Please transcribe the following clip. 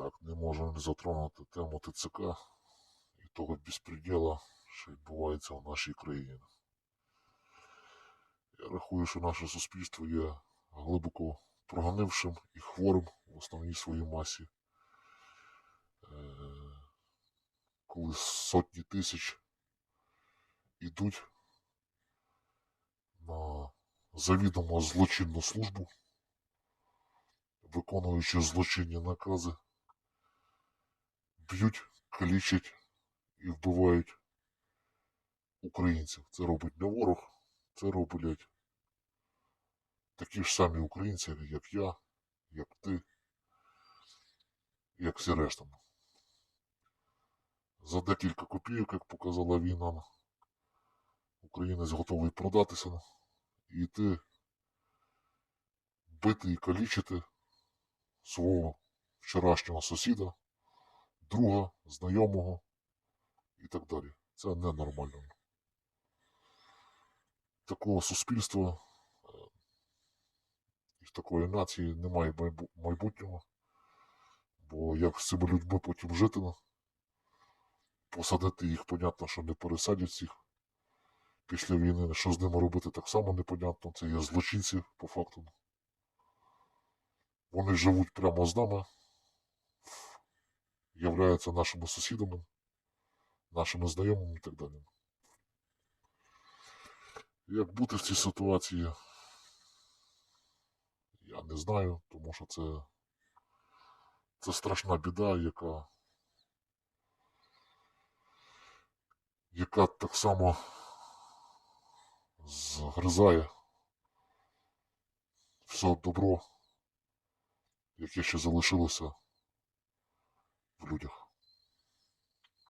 Так, не можу не затронути тему ТЦК і того безпреділа, що відбувається в нашій країні. Я рахую, що наше суспільство є глибоко прогонившим і хворим в основній своїй масі. Е, Коли сотні тисяч ідуть на завідомо злочинну службу, виконуючи злочинні накази, б'ють, калічать і вбивають українців. Це робить не ворог, це роблять такі ж самі українці, як я, як ти, як всі решта. За декілька копійок, як показала війна, українець готовий продатися і йти бити і калічити свого вчорашнього сусіда, друга, знайомого і так далі. Це ненормально. Такого суспільства е, і такої нації немає майбутнього. Бо як з цими людьми потім жити, ну, посадити їх, понятно, що не пересадять всіх після війни. Що з ними робити, так само непонятно. Це є злочинці по факту. Вони живуть прямо з нами, являються нашими сусідами, нашими знайомими і так далі. Як бути в цій ситуації, я не знаю, тому що це, це страшна біда, яка, яка так само згризає все добро, яке ще залишилося в людях.